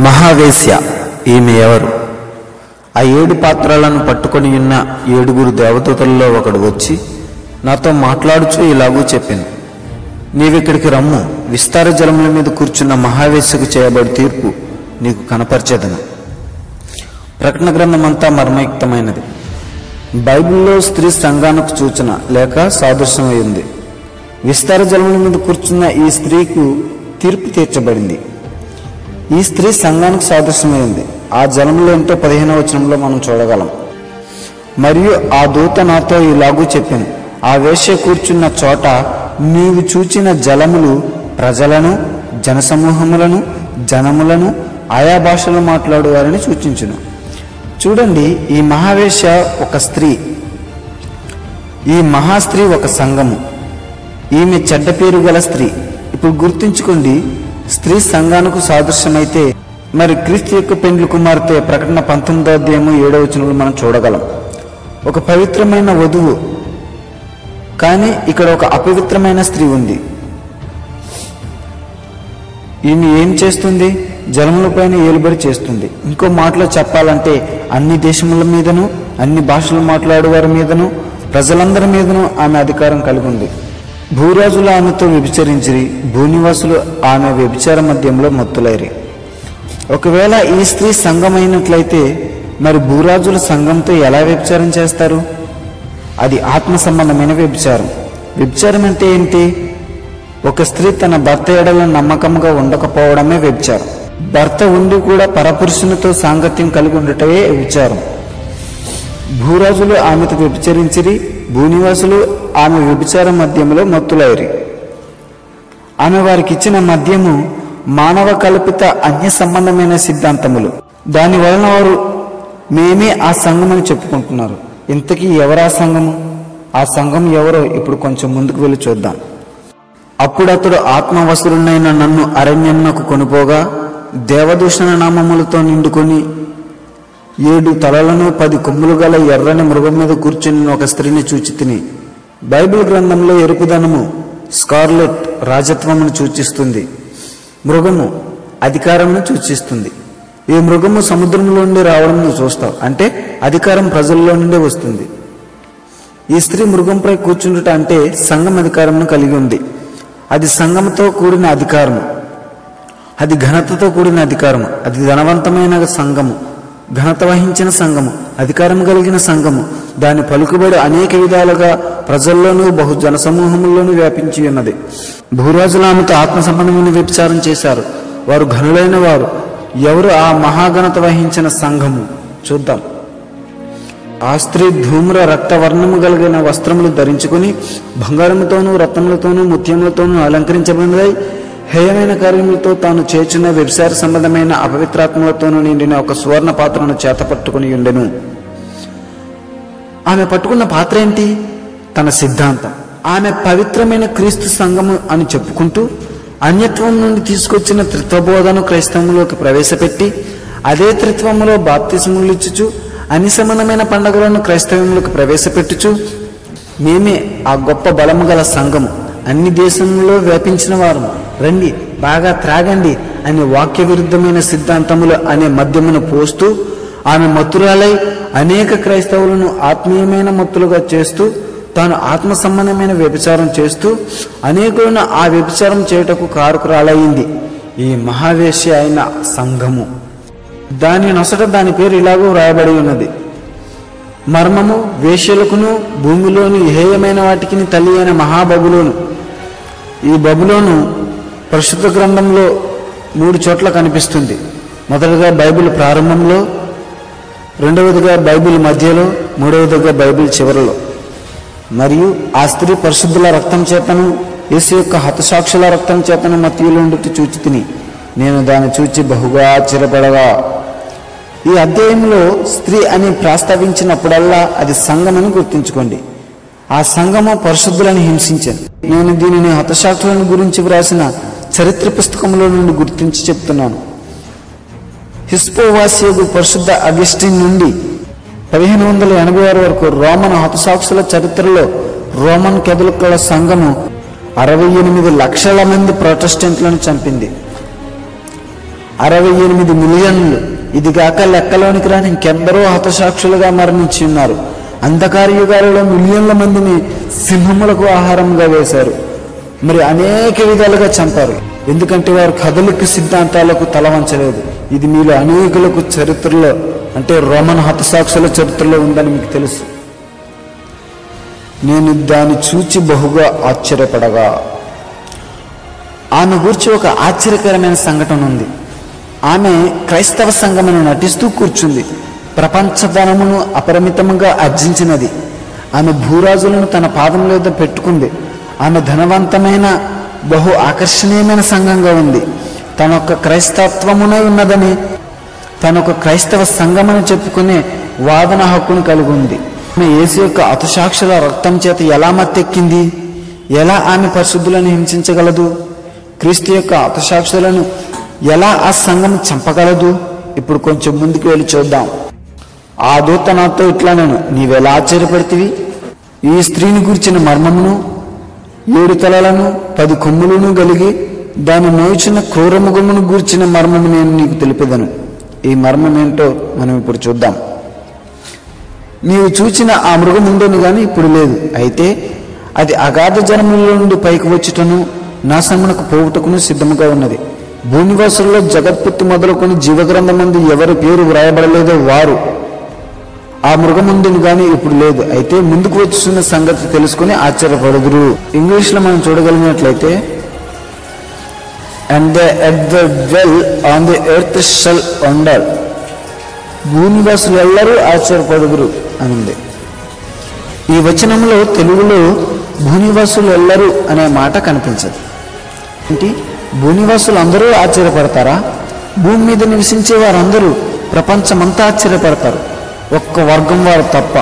మహావేశ్య ఈమె ఎవరు? ఆ ఏడు పాత్రలను పట్టుకొని ఉన్న ఏడుగురు దేవదూతల్లో ఒకడు వచ్చి నాతో మాట్లాడుచూ ఇలాగూ చెప్పింది. నీవిక్కడికి రమ్ము. విస్తార జలముల మీద కూర్చున్న మహావేశ్యకు చేయబడి తీర్పు నీకు కనపరిచేదను. ప్రకటన గ్రంథం అంతా మర్మయుక్తమైనది. బైబిల్లో స్త్రీ సంఘానికి సూచన లేక సాదృశ్యమై ఉంది. విస్తార జలముల మీద కూర్చున్న ఈ స్త్రీకు తీర్పు తీర్చబడింది. ఈ స్త్రీ సంఘానికి సాదృశ్యమైంది. ఆ జలంలో ఏంటో పదిహేను వచనంలో మనం చూడగలం. మరియు ఆ దూత నాతో ఇలాగూ చెప్పింది ఆ వేశ్య కూర్చున్న చోట నీవు చూచిన జలములు ప్రజలను జనసమూహములను జనములను ఆయా భాషలు మాట్లాడేవారని సూచించును. చూడండి ఈ మహావేశ ఒక స్త్రీ ఈ మహాస్త్రీ ఒక సంఘము. ఈమె చెడ్డ పేరు గల స్త్రీ. ఇప్పుడు గుర్తుంచుకోండి స్త్రీ సంఘానికి సాదృశ్యమైతే మరి క్రీస్తు యొక్క పెండ్లి కుమార్తె ప్రకటన పంతొమ్మిదో అధ్యాయము ఏడవ వచనంలో మనం చూడగలం. ఒక పవిత్రమైన వధువు కానీ ఇక్కడ ఒక అపవిత్రమైన స్త్రీ ఉంది. ఈమె ఏం చేస్తుంది? జలములపైన ఏలుబడి చేస్తుంది. ఇంకో మాటలో చెప్పాలంటే అన్ని దేశముల మీదను అన్ని భాషలు మాట్లాడే వారి మీదను ప్రజలందరి మీదను ఆమె అధికారం కలిగి ఉంది. భూరాజులు ఆమెతో వ్యభిచరించిరి భూనివాసులు ఆమె వ్యభిచార మధ్యంలో మత్తులైరి. ఒకవేళ ఈ స్త్రీ సంఘమైనట్లయితే మరి భూరాజుల సంఘంతో ఎలా వ్యభిచారం చేస్తారు? అది ఆత్మ సంబంధమైన వ్యభిచారం. వ్యభిచారం అంటే ఏంటి? ఒక స్త్రీ తన భర్త ఎడల నమ్మకంగా ఉండకపోవడమే వ్యభిచారం. భర్త ఉండి కూడా పరపురుషునితో సాంగత్యం కలిగి ఉండటమే వ్యభిచారం. భూరాజులు ఆమెతో వ్యభిచరించిరి భూనివాసులు ఆమె వ్యభిచార మద్యంలో మత్తులైరి. ఆమె వారికి ఇచ్చిన మద్యము మానవ కల్పిత అన్య సంబంధమైన సిద్ధాంతములు. దాని వలన వారు మేమే ఆ సంఘం అని చెప్పుకుంటున్నారు. ఇంతకీ ఎవరా సంఘము ఆ సంఘం ఎవరో ఇప్పుడు కొంచెం ముందుకు వెళ్ళి చూద్దాం. అప్పుడు అతడు ఆత్మవసురునైన నన్ను అరణ్యమునకు కొనుపోగా దేవదూషణ నామములతో నిండుకొని ఏడు తలలను పది కొమ్ములు గల ఎర్రని మృగం మీద కూర్చుని ఒక స్త్రీని చూచి తిని. బైబిల్ గ్రంథంలో ఎరుపుదనము స్కార్లెట్ రాజత్వమును సూచిస్తుంది. మృగము అధికారంను సూచిస్తుంది. ఈ మృగము సముద్రంలో నుండి రావడం నువ్వు చూస్తావు. అంటే అధికారం ప్రజల్లో నుండే వస్తుంది. ఈ స్త్రీ మృగంపై కూర్చుండుట అంటే సంఘం అధికారంను కలిగి ఉంది. అది సంఘంతో కూడిన అధికారము. అది ఘనతతో కూడిన అధికారము. అది ధనవంతమైన సంఘము. ఘనత వహించిన సంఘము అధికారం కలిగిన సంఘము దాని పలుకుబడి అనేక విధాలుగా ప్రజల్లోనూ బహు సమూహంలోనూ వ్యాపించి ఉన్నది. భూరాజులు ఆమెతో ఆత్మ సంబంధమైన వ్యభిచారం చేశారు. వారు ఘనులైన వారు. ఎవరు ఆ మహాఘనత వహించిన సంఘము? చూద్దాం. ఆ స్త్రీ ధూమ్ర రక్తవర్ణము కలిగిన వస్త్రములు ధరించుకుని బంగారముతోనూ రత్నములతోనూ ముత్యములతోనూ అలంకరించబడినదై హేయమైన కార్యములతో తాను చేర్చిన వ్యభిచార సంబంధమైన అపవిత్రాత్మలతోనూ నిండిన ఒక సువర్ణ పాత్రను చేత పట్టుకుని ఉండెను. ఆమె పట్టుకున్న పాత్ర ఏంటి? తన సిద్ధాంతం. ఆమె పవిత్రమైన క్రీస్తు సంఘము అని చెప్పుకుంటూ అన్యత్వం నుండి తీసుకొచ్చిన త్రిత్వబోధను క్రైస్తవంలోకి ప్రవేశపెట్టి అదే త్రిత్వములో బాప్తిసములు ఇచ్చుచు అనిశమనమైన సంబంధమైన పండుగలను క్రైస్తవంలోకి ప్రవేశపెట్టుచు మేమే ఆ గొప్ప బలము గల సంఘము. అన్ని దేశంలో వ్యాపించిన వారు. రండి బాగా త్రాగండి అనే వాక్య విరుద్ధమైన సిద్ధాంతములు అనే మద్యమును పోస్తూ ఆమె మత్తురాలై అనేక క్రైస్తవులను ఆత్మీయమైన మత్తులుగా చేస్తూ తాను ఆత్మ సంబంధమైన వ్యభిచారం చేస్తూ అనేకులను ఆ వ్యభిచారం చేయుటకు కారుకురాలయ్యింది ఈ మహావేశ్య అయిన సంఘము. దాని నొసట దాని పేరు ఇలాగూ వ్రాయబడి ఉన్నది. మర్మము వేష్యలకును భూమిలోని హేయమైన వాటికి తల్లి అయిన మహాబబులోను. ఈ బబులోను పరిశుద్ధ గ్రంథంలో మూడు చోట్ల కనిపిస్తుంది. మొదటగా బైబిల్ ప్రారంభంలో రెండవదిగా బైబిల్ మధ్యలో మూడవదిగా బైబిల్ చివరిలో. మరియు ఆ స్త్రీ పరిశుద్ధుల రక్తం చేతను యేసు యొక్క హతసాక్షుల రక్తం చేతను మత్యులు ఉండి చూచి తిని నేను దాన్ని చూచి బహుగా ఆశ్చర్యపడగా ఈ అధ్యాయంలో స్త్రీ అని ప్రస్తావించినప్పుడల్లా అది సంఘమని గుర్తుంచుకోండి. ఆ సంఘము పరిశుద్ధులను హింసించారు నేను దీనిని హతసాక్షులను గురించి వ్రాసిన చరిత్ర పుస్తకంలో నుండి గుర్తించి చెప్తున్నాను. హిస్పోవాసియగు పరిశుద్ధ అగస్టిన్ నుండి పదిహేను వందల ఎనభై ఆరు వరకు రోమన్ హతసాక్షుల చరిత్రలో రోమన్ కెథలికుల సంఘము అరవై ఎనిమిది లక్షల మంది ప్రొటెస్టెంట్లను చంపింది. అరవై ఎనిమిది మిలియన్లు ఇది కాక లెక్కలోనికి రాని ఇంకెందరో హతసాక్షులుగా మరణించి ఉన్నారు. అంధకార యుగాలలో మిలియన్ల మందిని సింహములకు ఆహారంగా వేశారు. మరి అనేక విధాలుగా చంపారు. ఎందుకంటే వారు కథలిక సిద్ధాంతాలకు తల వంచలేదు. ఇది మీలో అనేకులకు చరిత్రలో అంటే రోమన్ హతసాక్షుల చరిత్రలో ఉందని మీకు తెలుసు. నేను దాన్ని చూచి బహుగా ఆశ్చర్యపడగా. ఆమె గురించి ఒక ఆశ్చర్యకరమైన సంఘటన ఉంది. ఆమె క్రైస్తవ సంఘమును నటిస్తూ కూర్చుంది. ప్రపంచ ధనమును అపరిమితముగా ఆర్జించినది ఆమె భూరాజులను తన పాదం మీద పెట్టుకుంది. ఆమె ధనవంతమైన బహు ఆకర్షణీయమైన సంఘంగా ఉంది. తన యొక్క క్రైస్తత్వమునై ఉన్నదని తన ఒక క్రైస్తవ సంఘమని చెప్పుకునే వాదన హక్కును కలిగి ఉంది. ఆమె యేసు యొక్క అతుసాక్షుల రక్తం చేత ఎలా మత్తెక్కింది? ఎలా ఆమె పరిశుద్ధులను హింసించగలదు? క్రీస్తు యొక్క అతుసాక్షులను ఎలా ఆ సంఘం చంపగలదు? ఇప్పుడు కొంచెం ముందుకు వెళ్ళి చూద్దాం. ఆ దూత నాతో ఇట్లా నేను నీవెలా ఆశ్చర్యపడితివి? ఈ స్త్రీని గురించిన మర్మమును ఏడు తలలను పది కొమ్ములను కలిగి దాని నోచిన క్రూరముఖమును గూర్చిన మర్మము నేను నీకు తెలిపేదను. ఈ మర్మం ఏంటో మనం ఇప్పుడు చూద్దాం. నీవు చూచిన ఆ మృగం ఉండేను కానీ ఇప్పుడు లేదు. అయితే అది అగాధ జనముల నుండి పైకి వచ్చుటను నాశనమునకు పోవుటకును సిద్ధముగా ఉన్నది. భూనివాసుల్లో జగత్పుత్తి మొదలుకొని జీవగ్రంథమందు ఎవరి పేరు వ్రాయబడలేదో వారు ఆ మృగముందుని గాని ఇప్పుడు లేదు. అయితే ముందుకు వచ్చున్న సంగతి తెలుసుకుని ఆశ్చర్యపడదురు. ఇంగ్లీష్లో మనం చూడగలిగినట్లయితే and the at the well on the earth shall wonder భూనివాసులు ఎల్లరూ ఆశ్చర్యపడుదురు అని ఉంది ఈ వచనంలో తెలుగులో భూనివాసులు ఎల్లరూ అనే మాట కనిపించదు. ఏంటి? భూనివాసులు అందరూ ఆశ్చర్యపడతారా? భూమి మీద నివసించే వారందరూ ప్రపంచమంతా ఆశ్చర్యపడతారు. ఒక్క వర్గం వారు తప్ప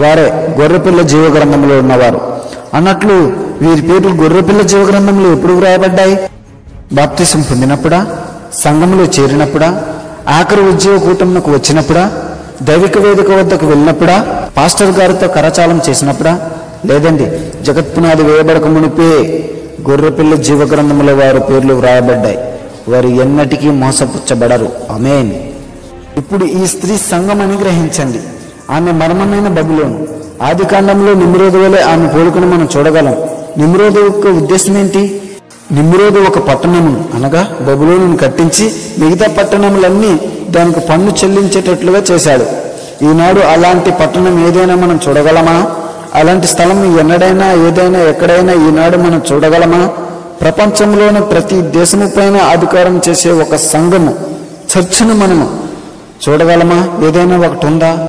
వారే గొర్రెపిల్ల జీవగ్రంథంలో ఉన్నవారు. అన్నట్లు వీరి పేర్లు గొర్రెపిల్ల జీవగ్రంథంలో ఎప్పుడు వ్రాయబడ్డాయి? బాప్తిసం పొందినప్పుడా? సంఘంలో చేరినప్పుడా? ఆఖరి ఉద్యోగ కూటమునకు వచ్చినప్పుడా? దైవిక వేదిక వద్దకు వెళ్ళినప్పుడా? పాస్టర్ గారితో కరచాలం చేసినప్పుడా? లేదండి జగత్పునాది వేయబడక మునిపే గొర్రెపిల్ల జీవగ్రంథముల వారి పేర్లు వ్రాయబడ్డాయి. వారు ఎన్నటికీ మోసపుచ్చబడరు. అమేన్ ఇప్పుడు ఈ స్త్రీ సంఘం అని గ్రహించండి. ఆమె మర్మమైన బబులోను. ఆది కాండంలో నిమ్రోదు వలె ఆమె పోలికను మనం చూడగలం. నిమ్రోదు యొక్క ఉద్దేశం ఏంటి? నిమ్రోదు ఒక పట్టణమును అనగా బబులోను కట్టించి మిగతా పట్టణములన్నీ దానికి పన్ను చెల్లించేటట్లుగా చేశాడు. ఈనాడు అలాంటి పట్టణం ఏదైనా మనం చూడగలమా? అలాంటి స్థలం ఎన్నడైనా ఏదైనా ఎక్కడైనా ఈనాడు మనం చూడగలమా? ప్రపంచంలోని ప్రతి దేశము పైన అధికారం చేసే ఒక సంఘము చర్చను మనము చూడగలమా? ఏదైనా ఒకటి ఉందా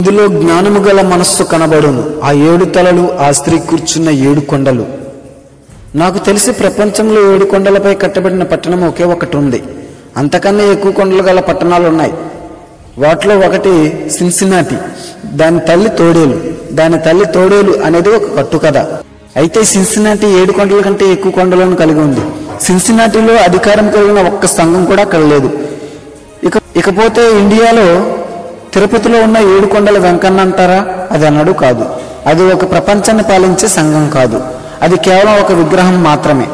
ఇందులో జ్ఞానము గల మనస్సు కనబడును. ఆ ఏడు తలలు ఆ స్త్రీ కూర్చున్న ఏడు కొండలు. నాకు తెలిసి ప్రపంచంలో ఏడు కొండలపై కట్టబడిన పట్టణం ఒకే ఒకటి ఉంది అంతకన్నా ఎక్కువ కొండలు గల పట్టణాలు ఉన్నాయి వాటిలో ఒకటి సిన్సినాటి. దాని తల్లి తోడేలు. దాని తల్లి తోడేలు అనేది ఒక కట్టుకథ. అయితే సిన్సినాటి ఏడు కొండల కంటే ఎక్కువ కొండలను కలిగి ఉంది. సిన్సినాటిలో అధికారం కలిగిన ఒక్క సంఘం కూడా అక్కడ లేదు. ఇక ఇకపోతే ఇండియాలో తిరుపతిలో ఉన్న ఏడు కొండల వెంకన్న అంటారా? అది అన్నాడు కాదు. అది ఒక ప్రపంచాన్ని పాలించే సంఘం కాదు. అది కేవలం ఒక విగ్రహం మాత్రమే.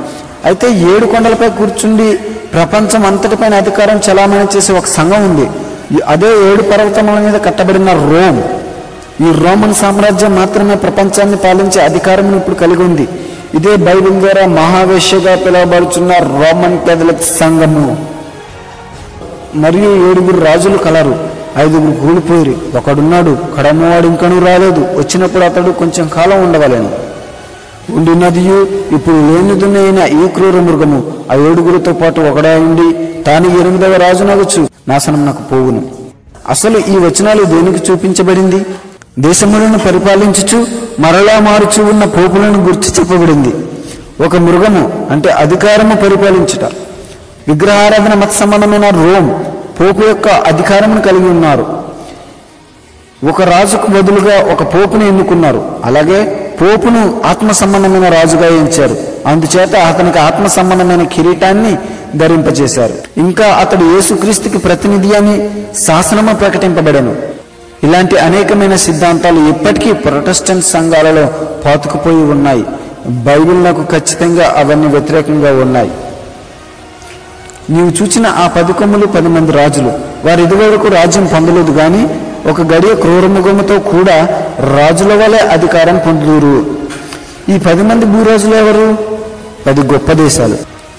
అయితే ఏడు కొండలపై కూర్చుండి ప్రపంచం అంతటిపైన అధికారం చలామణి చేసే ఒక సంఘం ఉంది. అదే ఏడు పర్వతముల మీద కట్టబడిన రోమ్. ఈ రోమన్ సామ్రాజ్యం మాత్రమే ప్రపంచాన్ని పాలించే అధికారం ఇప్పుడు కలిగి ఉంది. ఇదే బైబిల్ ద్వారా మహావేశ్యగా పిలువబడుచున్న రోమన్ కేథలిక్ సంఘము. మరియు ఏడుగురు రాజులు కలరు. ఐదుగురు కూలిపోయిరి. ఒకడున్నాడు కడమవాడు ఇంకనూ రాలేదు. వచ్చినప్పుడు అతడు కొంచెం కాలం ఉండవలేను. ఉండినదియు ఇప్పుడు లేనిదునైన ఈ క్రూర మృగము ఆ ఏడుగురితో పాటు ఒకడే ఉండి తాను ఎనిమిదవ రాజు నగచ్చు నాశనం నాకు పోవును. అసలు ఈ వచనాలు దేనికి చూపించబడింది? దేశములను పరిపాలించుచు మరలా మారుచు ఉన్న పోపులను గుర్తు చెప్పబడింది. ఒక మృగము అంటే అధికారము పరిపాలించుట. విగ్రహారాధన మత సంబంధమైన రోమ్ పోపు యొక్క అధికారమును కలిగి ఉన్నారు. ఒక రాజుకు బదులుగా ఒక పోపును ఎన్నుకున్నారు. అలాగే పోపును ఆత్మ సంబంధమైన రాజుగా ఎంచారు. అందుచేత అతనికి ఆత్మ సంబంధమైన కిరీటాన్ని ధరింపజేశారు. ఇంకా అతడు యేసుక్రీస్తుకి ప్రతినిధి అని శాసనము ప్రకటింపబడను. ఇలాంటి అనేకమైన సిద్ధాంతాలు ఇప్పటికీ ప్రొటెస్టెంట్ సంఘాలలో పాతుకుపోయి ఉన్నాయి. బైబిల్ నాకు ఖచ్చితంగా అవన్నీ వ్యతిరేకంగా ఉన్నాయి. నీవు చూచిన ఆ పది పది మంది రాజులు. వారు ఇదివరకు రాజ్యం పొందలేదు కానీ ఒక గడియ క్రూరముఖముతో కూడా రాజుల వలె అధికారం పొందుదురు. ఈ పది మంది భూరాజులు ఎవరు? పది గొప్ప దేశాలు.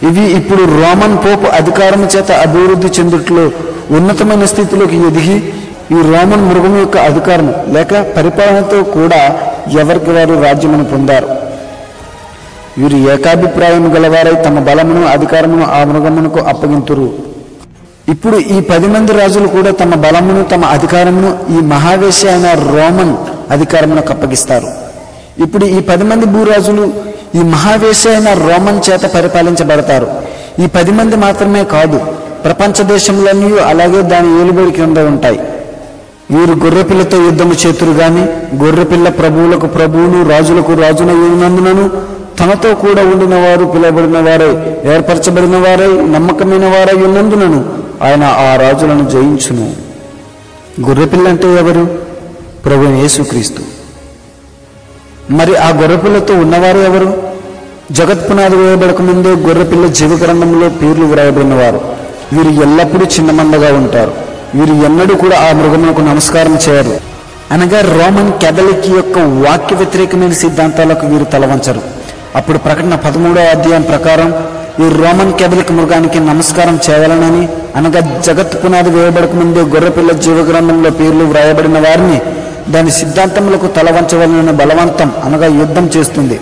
ఇవి ఇప్పుడు రోమన్ పోపు అధికారం చేత అభివృద్ధి చెందుట్లో ఉన్నతమైన స్థితిలోకి ఎదిగి ఈ రోమన్ మృగం యొక్క అధికారం లేక పరిపాలనతో కూడా ఎవరికి వారు రాజ్యమును పొందారు? వీరు ఏకాభిప్రాయం గలవారై తమ బలమును అధికారమును ఆ మృగమునకు అప్పగింతురు. ఇప్పుడు ఈ పది మంది రాజులు కూడా తమ బలమును తమ అధికారమును ఈ మహావేశ అయిన రోమన్ అధికారమునకు అప్పగిస్తారు. ఇప్పుడు ఈ పది మంది భూరాజులు ఈ మహావేశ అయిన రోమన్ చేత పరిపాలించబడతారు. ఈ పది మంది మాత్రమే కాదు ప్రపంచ దేశములన్నీ అలాగే దాని ఏలుబడి కింద ఉంటాయి. వీరు గొర్రెపిల్లతో యుద్ధము చేతురు గాని గొర్రెపిల్ల ప్రభువులకు ప్రభువును రాజులకు రాజున ఉన్నందునను తనతో కూడా ఉండిన వారు పిలువబడిన వారై ఏర్పరచబడిన వారై నమ్మకమైన వారై ఉన్నందునను ఆయన ఆ రాజులను జయించును. గొర్రెపిల్ల అంటే ఎవరు? ప్రభు యేసుక్రీస్తు. మరి ఆ గొర్రెపిల్లతో ఉన్నవారు ఎవరు? జగత్ పునాది వేయబడక ముందే గొర్రెపిల్ల జీవగ్రంథంలో పేర్లు వ్రాయబడినవారు. వీరు ఎల్లప్పుడూ చిన్నమందగా ఉంటారు. వీరు ఎన్నడూ కూడా ఆ మృగములకు నమస్కారం చేయరు. అనగా రోమన్ కెథలిక్ యొక్క వాక్య వ్యతిరేకమైన సిద్ధాంతాలకు వీరు తలవంచరు. అప్పుడు ప్రకటన పదమూడో అధ్యాయం ప్రకారం ఈ రోమన్ కెథలిక్ మృగానికి నమస్కారం చేయాలనని అనగా జగత్ పునాది వేయబడక ముందే గొర్రెపిల్ల జీవగ్రంథంలో పేర్లు వ్రాయబడిన వారిని దాని సిద్ధాంతములకు తలవంచవలనని బలవంతం అనగా యుద్ధం చేస్తుంది.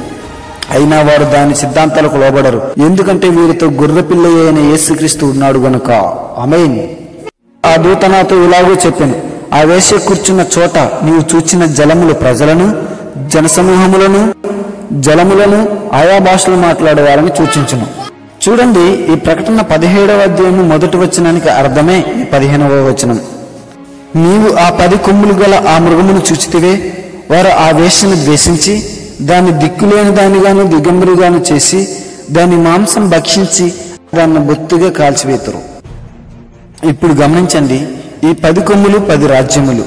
అయినా వారు దాని సిద్ధాంతాలకు లోబడరు. ఎందుకంటే వీరితో గొర్రెపిల్ల అయిన యేసుక్రీస్తు ఉన్నాడు గనుక. అమేన్ ఆ దూత నాతో ఇలాగూ చెప్పాను. ఆ వేసే కూర్చున్న చోట నీవు చూచిన జలములు ప్రజలను జనసమూహములను జలములను ఆయా భాషలు మాట్లాడేవారని సూచించను. చూడండి ఈ ప్రకటన పదిహేడవ అధ్యాయము మొదటి వచనానికి అర్థమే ఈ పదిహేనవ వచనం. నీవు ఆ పది కొమ్ములు గల ఆ మృగమును చూచితివే వారు ఆ వేషను ద్వేషించి దాన్ని దిక్కులేని దానిగాను దిగంబరిగాను చేసి దాని మాంసం భక్షించి దాన్ని బొత్తిగా కాల్చివేతరు. ఇప్పుడు గమనించండి ఈ పది కొమ్ములు పది రాజ్యములు.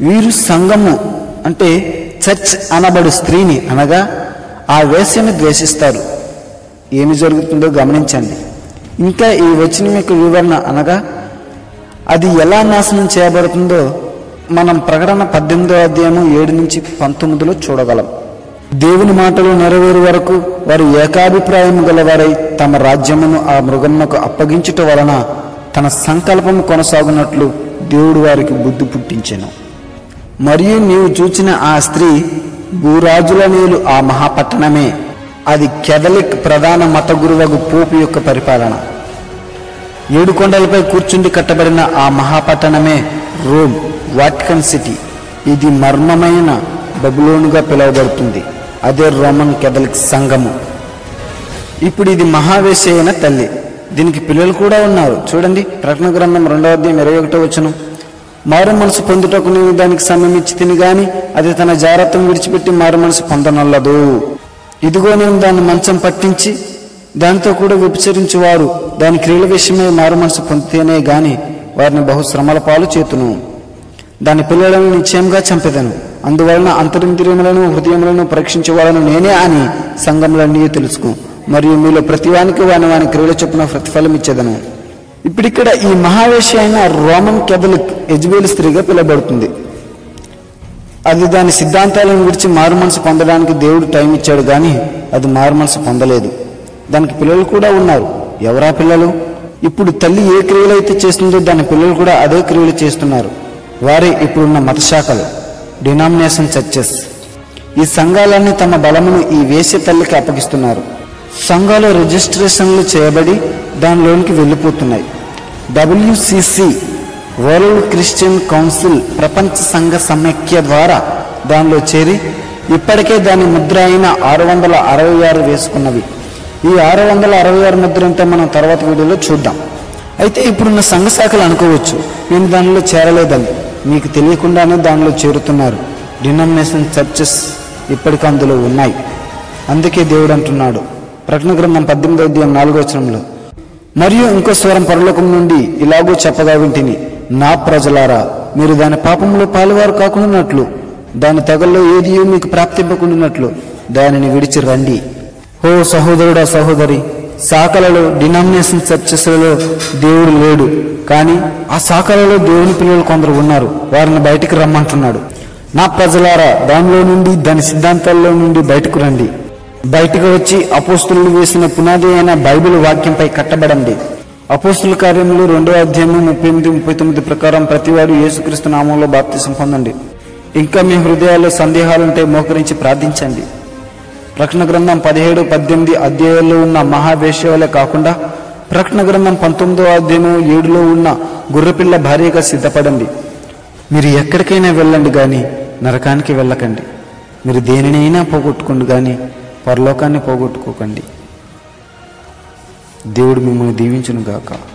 వీరు సంఘము అంటే చర్చ్ అనబడు స్త్రీని అనగా ఆ వేశ్యను ద్వేషిస్తారు. ఏమి జరుగుతుందో గమనించండి. ఇంకా ఈ వచనం యొక్క వివరణ అనగా అది ఎలా నాశనం చేయబడుతుందో మనం ప్రకటన పద్దెనిమిదో అధ్యాయము ఏడు నుంచి పంతొమ్మిదిలో చూడగలం. దేవుని మాటలు నెరవేరు వరకు వారు ఏకాభిప్రాయం గలవారై తమ రాజ్యమును ఆ మృగమునకు అప్పగించుట వలన తన సంకల్పం కొనసాగునట్లు దేవుడు వారికి బుద్ధి పుట్టించెను. మరియు నీవు చూచిన ఆ స్త్రీ భూరాజుల నీలు ఆ మహాపట్టణమే. అది కెథలిక్ ప్రధాన మత గురువగు పోపు యొక్క పరిపాలన. ఏడు కొండలపై కూర్చుండి కట్టబడిన ఆ మహాపట్టణమే రోమ్ వాటికన్ సిటీ. ఇది మర్మమైన బబులోనుగా పిలువబడుతుంది. అదే రోమన్ కెథలిక్ సంఘము. ఇప్పుడు ఇది మహావేశ తల్లి. దీనికి పిల్లలు కూడా ఉన్నారు. చూడండి ప్రకటన గ్రంథం రెండవ అధ్యాయం ఇరవై ఒకటో వచ్చును మారు మనసు పొందుటకు నేను దానికి సమయం ఇచ్చి తిని గాని అది తన జాగ్రత్తను విడిచిపెట్టి మారు మనసు పొందనల్లదు. ఇదిగో నేను దాన్ని మంచం పట్టించి దానితో కూడా వ్యభిచరించువారు దాని క్రియల విషయమే మారు మనసు పొందితేనే గాని వారిని బహుశ్రమల పాలు చేతును. దాని పిల్లలను నిశ్చయంగా చంపెదను. అందువలన అంతరింద్రియములను హృదయములను పరీక్షించేవాళ్ళను నేనే అని సంఘములన్నీ తెలుసుకో. మరియు మీలో ప్రతివానికి వాని వాని క్రియల చొప్పున ప్రతిఫలం ఇచ్చేదను ఇప్పుడిక్కడ ఈ మహావేశి అయిన రోమన్ కెథలిక్ ఎజ్బేల్ స్త్రీగా పిలబడుతుంది అది దాని సిద్ధాంతాలను గురించి మారు మనసు పొందడానికి దేవుడు టైం ఇచ్చాడు కానీ అది మారు మనసు పొందలేదు. దానికి పిల్లలు కూడా ఉన్నారు. ఎవరా పిల్లలు? ఇప్పుడు తల్లి ఏ క్రియలు అయితే చేస్తుందో దాని పిల్లలు కూడా అదే క్రియలు చేస్తున్నారు. వారే ఇప్పుడున్న మత శాఖలు డినామినేషన్ చర్చెస్ ఈ సంఘాలన్నీ తమ బలమును ఈ వేశ్య తల్లికి అప్పగిస్తున్నారు. సంఘాలు రిజిస్ట్రేషన్లు చేయబడి దానిలోనికి వెళ్ళిపోతున్నాయి. డబ్ల్యూసిసి వరల్డ్ క్రిస్టియన్ కౌన్సిల్ ప్రపంచ సంఘ సమైక్య ద్వారా దానిలో చేరి ఇప్పటికే దాని ముద్ర అయిన ఆరు వందల అరవై ఆరు వేసుకున్నవి. ఈ ఆరు వందల అరవై ఆరు ముద్ర అంతా మనం తర్వాత వీడియోలో చూద్దాం. అయితే ఇప్పుడున్న సంఘ శాఖలు అనుకోవచ్చు నేను దానిలో చేరలేదని. మీకు తెలియకుండానే దానిలో చేరుతున్నారు. డినామినేషన్ చర్చెస్ ఇప్పటికీ అందులో ఉన్నాయి. అందుకే దేవుడు అంటున్నాడు. ప్రకటన గ్రంథం పద్దెనిమిది అధ్యాయం నాలుగో వచనంలో మరియు ఇంకో స్వరం పరలోకం నుండి ఇలాగూ చెప్పగా వింటిని నా ప్రజలారా మీరు దాని పాపంలో పాలువారు కాకుండానట్లు దాని తెగల్లో ఏది మీకు ప్రాప్తింపకుండానట్లు దానిని విడిచి రండి. ఓ సహోదరుడా సహోదరి శాఖలలో డినామినేషన్ చర్చెస్లలో దేవుడు లేడు కానీ ఆ శాఖలలో దేవుని పిల్లలు కొందరు ఉన్నారు వారిని బయటికి రమ్మంటున్నాడు. నా ప్రజలారా దానిలో నుండి దాని సిద్ధాంతాల్లో నుండి బయటకు రండి. బయటకు వచ్చి అపోస్తులు వేసిన పునాది అయిన బైబిల్ వాక్యంపై కట్టబడండి అపోస్తుల కార్యములు రెండో అధ్యాయము ముప్పై ఎనిమిది ముప్పై తొమ్మిది ప్రకారం ప్రతివాడు యేసుక్రీస్తు నామంలో బాప్తిసం పొందండి. ఇంకా మీ హృదయాల్లో సందేహాలుంటే మోకరించి ప్రార్థించండి. ప్రకటన గ్రంథం పదిహేడు పద్దెనిమిది అధ్యాయాల్లో ఉన్న మహావేశ్యవలే కాకుండా ప్రకటన గ్రంథం పంతొమ్మిదో అధ్యాయం ఏడులో ఉన్న గుర్రపిల్ల భార్యగా సిద్ధపడండి. మీరు ఎక్కడికైనా వెళ్ళండి కానీ నరకానికి వెళ్ళకండి. మీరు దేనినైనా పోగొట్టుకోండి కానీ పరలోకాన్ని పోగొట్టుకోకండి. దేవుడు మిమ్మల్ని దీవించును గాక